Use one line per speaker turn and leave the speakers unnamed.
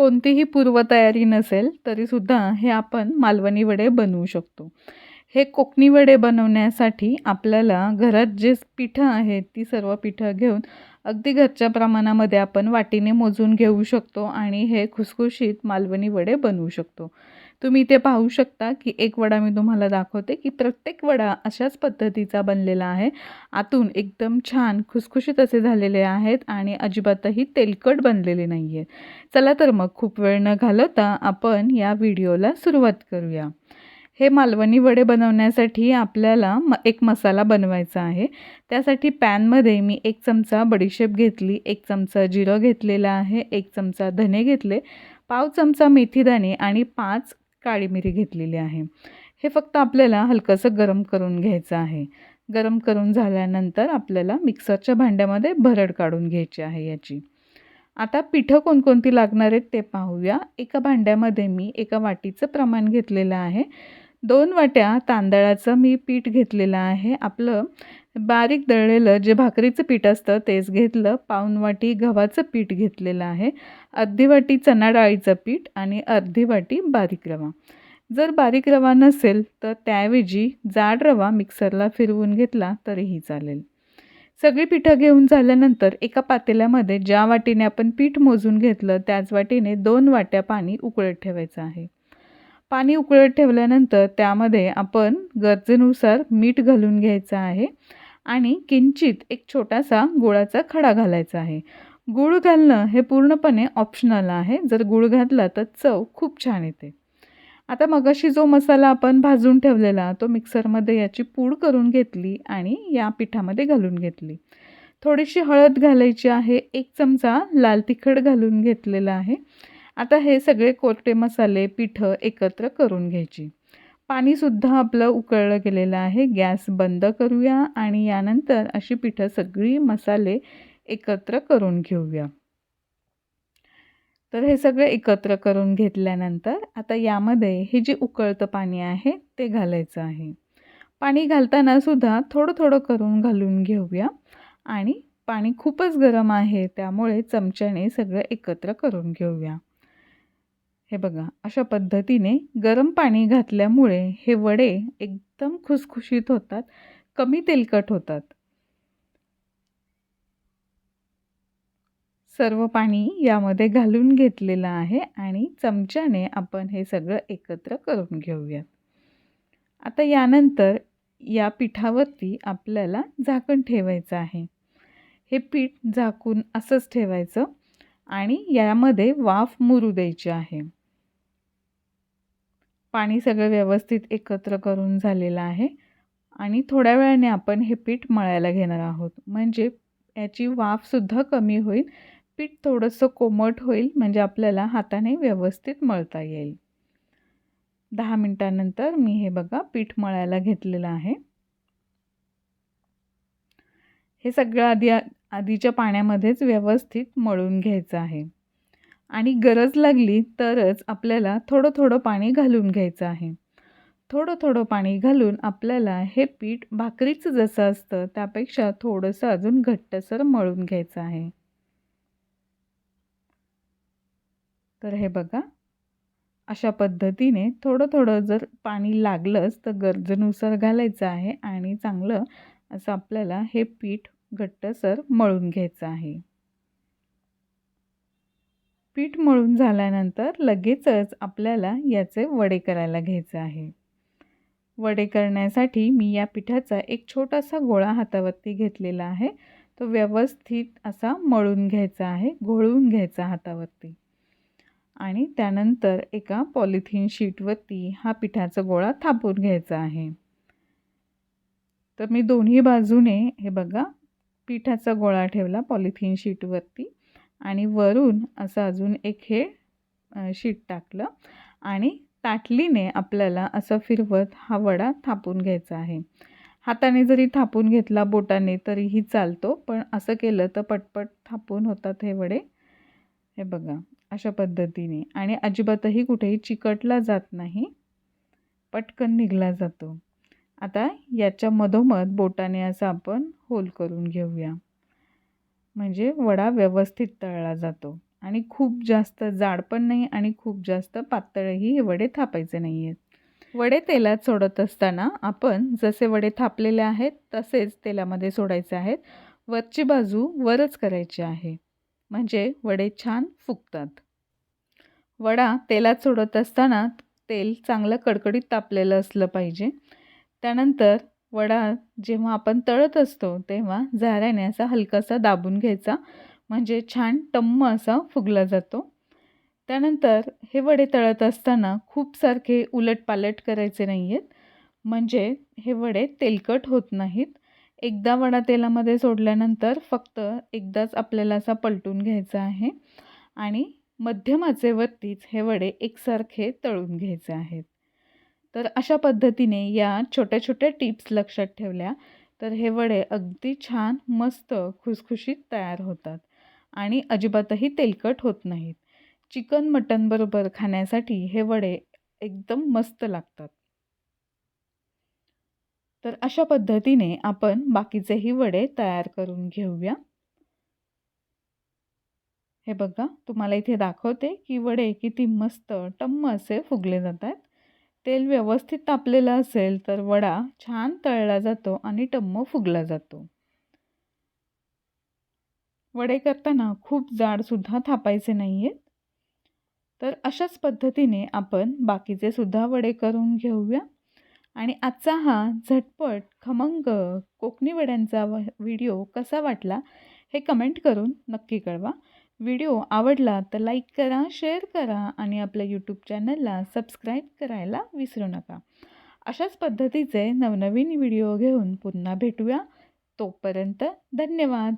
कोणतीही पूर्वतयारी नसेल तरीसुद्धा हे आपण मालवणी वडे बनवू शकतो. हे कोकणी वडे बनवण्यासाठी आपल्याला घरात जे पिठं आहेत ती सर्व पिठं घेऊन अगदी घरच्या प्रमाणामध्ये आपण वाटीने मोजून घेऊ शकतो आणि हे खुसखुशीत मालवणी वडे बनवू शकतो. तुम्ही इथे पाहू शकता की एक वडा मी तुम्हाला दाखवते की प्रत्येक वडा अशाच पद्धतीचा बनलेला आहे. आतून एकदम छान खुसखुशीत असे झालेले आहेत आणि अजिबातही तेलकट बनलेले नाही आहे चला तर मग खूप वेळ न घालवता आपण या व्हिडिओला सुरुवात करूया. हे मालवणी वडे बनवण्यासाठी आपल्याला म एक मसाला बनवायचा आहे. त्यासाठी पॅनमध्ये मी एक चमचा बडीशेप घेतली एक चमचा जिरं घेतलेला आहे एक चमचा धने घेतले पाव चमचा मेथीदाणे आणि पाच काळी मिरी घेतलेली आहे. हे फक्त आपल्याला हलकंसं गरम करून घ्यायचं आहे. गरम करून झाल्यानंतर आपल्याला मिक्सरच्या भांड्यामध्ये भरड काढून घ्यायची आहे याची. आता पिठं कोणकोणती लागणार आहेत ते पाहूया. एका भांड्यामध्ये मी एका वाटीचं प्रमाण घेतलेलं आहे. दोन वाट्या तांदळाचं मी पीठ घेतलेलं आहे. आपलं बारीक दळलेलं जे भाकरीचं पीठ असतं तेच घेतलं. पाऊन वाटी गव्हाचं पीठ घेतलेलं आहे. अर्धी वाटी चणा डाळीचं पीठ आणि अर्धी वाटी बारीक रवा. जर बारीक रवा नसेल तर त्याऐवजी जाड रवा मिक्सरला फिरवून घेतला तरीही चालेल. सगळी पिठं घेऊन झाल्यानंतर एका पातेल्यामध्ये ज्या वाटीने आपण पीठ मोजून घेतलं त्याच वाटीने दोन वाट्या पाणी उकळत ठेवायचं आहे. पाणी उकळत ठेवल्यानंतर त्यामध्ये आपण गरजेनुसार मीठ घालून घ्यायचं आहे आणि किंचित एक छोटासा गुळाचा खडा घालायचा आहे. गूळ घालणं हे पूर्णपणे ऑप्शनल आहे. जर गूळ घातला तर चव खूप छान येते. आता मगाशी जो मसाला आपण भाजून ठेवलेला तो मिक्सरमध्ये याची पूड करून घेतली आणि या पिठामध्ये घालून घेतली. थोडीशी हळद घालायची आहे. एक चमचा लाल तिखट घालून घेतलेला आहे. आता हे सगळे कोरटे मसाले पिठं एकत्र करून घ्यायची. पाणीसुद्धा आपलं उकळलं गेलेलं आहे. गॅस बंद करूया आणि यानंतर अशी पिठं सगळी मसाले एकत्र करून घेऊया. तर हे सगळं एकत्र करून घेतल्यानंतर आता यामध्ये हे जे उकळतं पाणी आहे ते घालायचं आहे. पाणी घालताना सुद्धा थोडं थोडं करून घालून घेऊया आणि पाणी खूपच गरम आहे त्यामुळे चमच्याने सगळं एकत्र करून घेऊया. हे बघा अशा पद्धतीने गरम पाणी घातल्यामुळे हे वडे एकदम खुसखुशीत होतात कमी तेलकट होतात. सर्व पाणी यामध्ये घालून घेतलेलं आहे आणि चमच्याने आपण हे सगळं एकत्र करून घेऊयात. आता यानंतर या पिठावरती आपल्याला झाकण ठेवायचं आहे. हे पीठ झाकून असंच ठेवायचं आणि यामध्ये वाफ मुरू द्यायची आहे. पाणी सगळं व्यवस्थित एकत्र करून झालेलं आहे. आणि थोड्या वेळाने आपण हे पीठ मळायला घेणार आहोत. म्हणजे याची वाफसुद्धा कमी होईल. पीठ थोडंसं कोमट होईल. म्हणजे आपल्याला हाताने व्यवस्थित मळता येईल. दहा मिनटानंतर मी हे बघा पीठ मळायला घेतलेलं आहे. हे सगळं आधी आधीच्या पाण्यामध्येच व्यवस्थित मळून घ्यायचं आहे. आणि गरज लागली तरच आपल्याला थोडं थोडं पाणी घालून घ्यायचं आहे. थोडं थोडं पाणी घालून आपल्याला हे पीठ भाकरीचं जसं असतं त्यापेक्षा थोडंसं अजून घट्टसर मळून घ्यायचं आहे. तर हे बघा अशा पद्धतीने थोडं थोडं जर पाणी लागलंच तर गरजेनुसार घालायचं आहे आणि चांगलं असं आपल्याला हे पीठ घट्टसर मळून घ्यायचं आहे. पीठ मळून झाल्यानंतर लगेचच आपल्याला याचे वडे करायला घ्यायचे आहे. वडे करण्यासाठी मी या पिठाचा एक छोटासा गोळा हातावरती घेतलेला आहे. तो व्यवस्थित असा मळून घ्यायचा आहे घोळून घ्यायचा हातावरती. आणि त्यानंतर एका पॉलिथिन शीटवरती हा पिठाचा गोळा थापून घ्यायचा आहे. तर मी दोन्ही बाजूने हे बघा पिठाचा गोळा ठेवला पॉलिथिन शीटवरती. आणि वरून असं अजून एक हे शीट टाकलं आणि ताटलीने आपल्याला असं फिरवत हा वडा थापून घ्यायचा आहे. हाताने जरी थापून घेतला बोटाने तरीही चालतो पण असं केलं तर पटपट थापून होतात हे वडे. हे बघा अशा पद्धतीने. आणि अजिबातही कुठेही चिकटला जात नाही पटकन निघला जातो. आता याच्या मधोमध बोटाने असं आपण होल करून घेऊया. म्हणजे वडा व्यवस्थित तळला जातो. आणि खूप जास्त जाड पण नाही आणि खूप जास्त पातळही हे वडे थापायचे नाही आहेत वडे तेलात सोडत असताना आपण जसे वडे थापलेले आहेत तसेच तेलामध्ये सोडायचे आहेत. वरची बाजू वरच करायची आहे. म्हणजे वडे छान फुगतात. वडा तेलात सोडत असताना तेल चांगलं कडकडीत तापलेलं असलं पाहिजे. त्यानंतर वडा जेव्हा आपण तळत असतो तेव्हा झाऱ्याने असा हलकासा दाबून घ्यायचा. म्हणजे छान टम्म असा फुगला जातो. त्यानंतर हे वडे तळत असताना खूप सारखे उलटपालट करायचे नाही आहेत म्हणजे हे वडे तेलकट होत नाहीत. एकदा वडा तेलामध्ये सोडल्यानंतर फक्त एकदाच आपल्याला असा पलटून घ्यायचा आहे. आणि मध्यमाचेवरतीच हे वडे एकसारखे तळून घ्यायचे आहेत. तर अशा पद्धतीने या छोट्या छोट्या टिप्स लक्षात ठेवल्या. तर हे वडे अगदी छान मस्त खुसखुशीत तयार होतात आणि अजिबातही तेलकट होत नाहीत. चिकन मटनबरोबर खाण्यासाठी हे वडे एकदम मस्त लागतात. तर अशा पद्धतीने आपण बाकीचेही वडे तयार करून घेऊया. हे बघा तुम्हाला इथे दाखवते की वडे किती मस्त टम्म असे फुगले जातात. तेल व्यवस्थित तापलेलं असेल तर वडा छान तळला जातो आणि टम्म फुगला जातो. वडे करताना खूप जाडसुद्धा थापायचे नाही आहेत तर अशाच पद्धतीने आपण बाकीचे सुद्धा वडे करून घेऊया. आणि आजचा हा झटपट खमंग कोकणी वड्यांचा व्हिडिओ कसा वाटला हे कमेंट करून नक्की कळवा. व्हिडिओ आवडला तर लाईक करा शेअर करा आणि आपल्या यूट्यूब चॅनलला सबस्क्राईब करायला विसरू नका. अशाच पद्धतीचे नवनवीन व्हिडिओ घेऊन पुन्हा भेटूया. तोपर्यंत धन्यवाद.